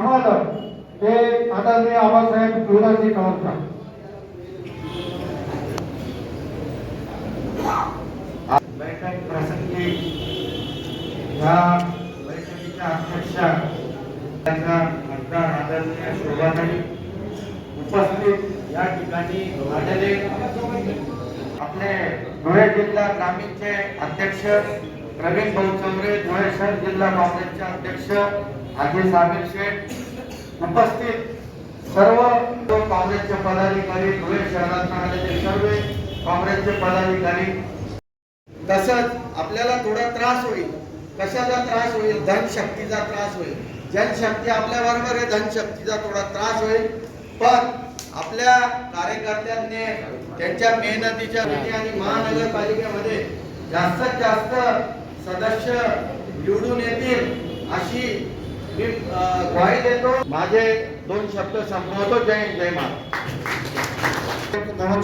समाधान. ते आदरणीय आबासाहेब शिवराजी कवरकर बैठक प्रसंगी या बैठकीच्या अध्यक्षा आदरणीय शोभाताई उपस्थित या ठिकाणी आलेले. आपले धुळे जिल्हा ग्रामीणचे अध्यक्ष प्रवीण भाऊ चौरे धुळे शहर जिल्हा काँग्रेसचे अध्यक्ष अजय सामील शेठ उपस्थित सर्व काँग्रेसचे पदाधिकारी धुळे शहरात आलेले सर्व काँग्रेसचे पदाधिकारी. तसंच आपल्याला थोडा त्रास होईल. कशाचा त्रास होईल? धनशक्तीचा त्रास होईल. जनशक्ती आपल्या बरोबर आहे धनशक्तीचा थोडा त्रास होईल. पण आपल्या कार्यकर्त्यांनी त्यांच्या मेहनतीच्या आणि महानगरपालिकेमध्ये जास्तीत जास्त सदस्य निवडून येतील अशी मी ग्वाही देतो. माझे दोन शब्द संपवतो. जय जय महाराज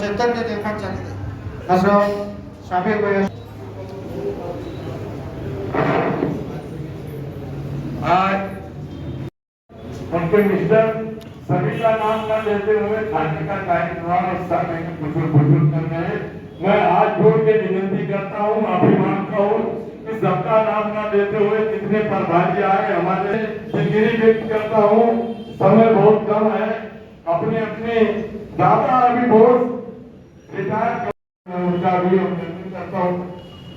चैतन्य निर्माण झाले असं शामीर भाई आज उनके मिस्टर सभी का नाम न लेते हुए खाने का कार्यक्रम समय बुज़ुर्ग बुज़ुर्ग कर रहे हैं। मैं हाथ जोड़ के विनती करता हूँ माफ़ी माँगता हूँ सबका नाम न देते हुए जितने प्रभारी आए हमारे। दिलगिरी व्यक्त करता हूँ, समय बहुत कम है। अपने अपने दादा अभी बहुत रिटायर उनका भी करता हूँ।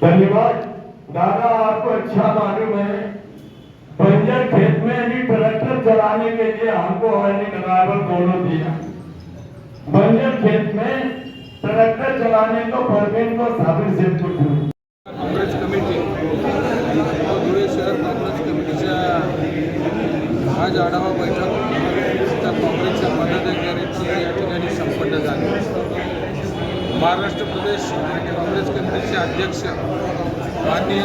धन्यवाद। दादा, आपको अच्छा मालूम है, बंजर खेत में भी ट्रैक्टर चलाने के लिए हमको मैंने ड्राइवर दोनों दिया। बंजर खेत में ट्रैक्टर चलाने को परवीन को साबिर से कमिटी धुळे शहर काँग्रेस कमिटीच्या आज आढावा बैठक त्या काँग्रेसच्या पदाधिकाऱ्यांची या ठिकाणी संपन्न झाली. महाराष्ट्र प्रदेश काँग्रेस कमिटीचे अध्यक्ष माननीय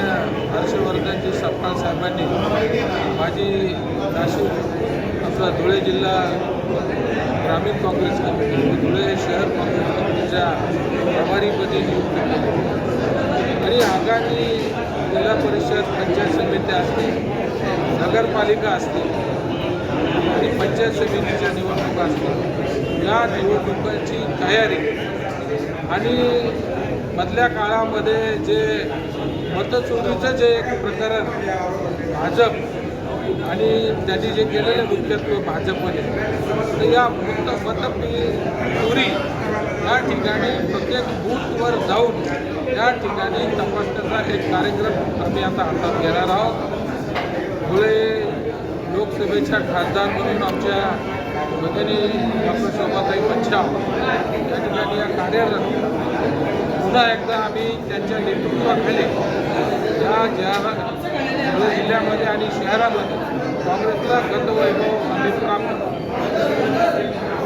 हर्षवर्धनजी सपकाळ साहेबांनी माझी नाशिक आपला धुळे जिल्हा ग्रामीण काँग्रेस कमिटी धुळे शहर काँग्रेस कमिटीच्या प्रभारीपदी नियुक्त केली आणि आगामी जिल्हा परिषद पंचायत समित्या असतील नगरपालिका असतील आणि पंचायत समितीच्या निवडणुका असतील या निवडणुकांची तयारी आणि मधल्या काळामध्ये जे मतचोरीचं जे एक प्रकरण भाजप आणि त्यांनी जे केलेलं मुख्यत्व भाजपमध्ये तर या मत मतपी चोरी या ठिकाणी प्रत्येक बूथवर जाऊन या ठिकाणी तपासण्याचा एक कार्यक्रम आम्ही आता हातात घेणार आहोत. धुळे लोकसभेच्या खासदार म्हणून आमच्या भगिनी डॉक्टर शोभाताई बच्चाव या ठिकाणी या कार्यरत पुन्हा एकदा आम्ही त्यांच्या नेतृत्वाखाली या ज्या धुळे जिल्ह्यामध्ये आणि शहरामध्ये काँग्रेसला गतवैभव आम्ही प्राप्त